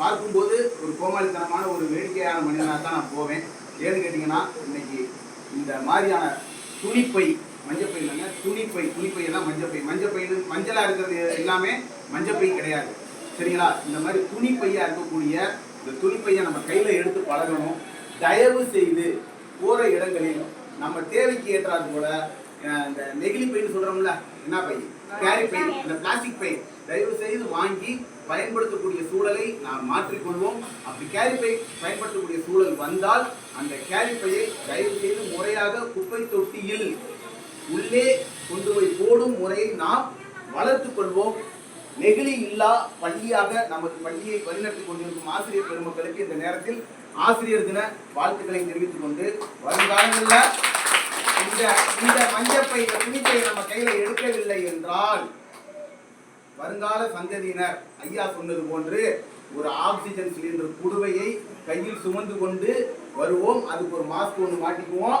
ஏமாளித்தனமான ஒரு வேடிக்கையான மனிதனாக தான் நான் போவேன். ஏன்னு கேட்டிங்கன்னா இன்னைக்கு இந்த மாதிரியான துணிப்பை மஞ்சப்பை இல்லைங்க துணிப்பை துணிப்பை எல்லாம் மஞ்சப்பை. மஞ்சப்பைன்னு மஞ்சளாக இருக்கிறது எல்லாமே மஞ்சப்பை கிடையாது. சரிங்களா? இந்த மாதிரி துணிப்பையா இருக்கக்கூடிய இந்த துணிப்பையை நம்ம கையில் எடுத்து பழகணும். தயவு செய்து போகிற இடங்களில் நம்ம தேவைக்கு ஏற்றாது போல இந்த நெகிழி பைன்னு சொல்கிறோம்ல என்ன பை? கேரி பை இந்த பிளாஸ்டிக் பை. செய்து வாங்கி பயன்படுத்தக்கூடிய சூழலை நாம் மாற்றிக்கொள்வோம். அப்படி கேரிப்பை பயன்படுத்தக்கூடிய சூழல் வந்தால் அந்த கேரிப்பையை தயவு செய்து முறையாக குப்பை தொட்டியில் உள்ளே கொண்டு போய் போடும் முறையை நாம் வளர்த்துக் கொள்வோம். நெகிழி இல்லா பள்ளியாக நமது பள்ளியை வழிநடத்தி கொண்டிருக்கும் ஆசிரியர் பெருமக்களுக்கு இந்த நேரத்தில் ஆசிரியர் தின வாழ்த்துக்களை தெரிவித்துக் கொண்டு வருங்காலங்களில் இந்த இந்த மஞ்சப்பை இந்த நம்ம கையில எடுக்கவில்லை என்றால் வருங்கால சந்ததியினர். ஐயா சொன்னது போன்று ஒரு ஆக்சிஜன் சிலிண்டர் குடுவையை கையில் சுமந்து கொண்டு வருவோம். அதுக்கு ஒரு மாஸ்க் ஒன்று மாட்டிக்குவோம்.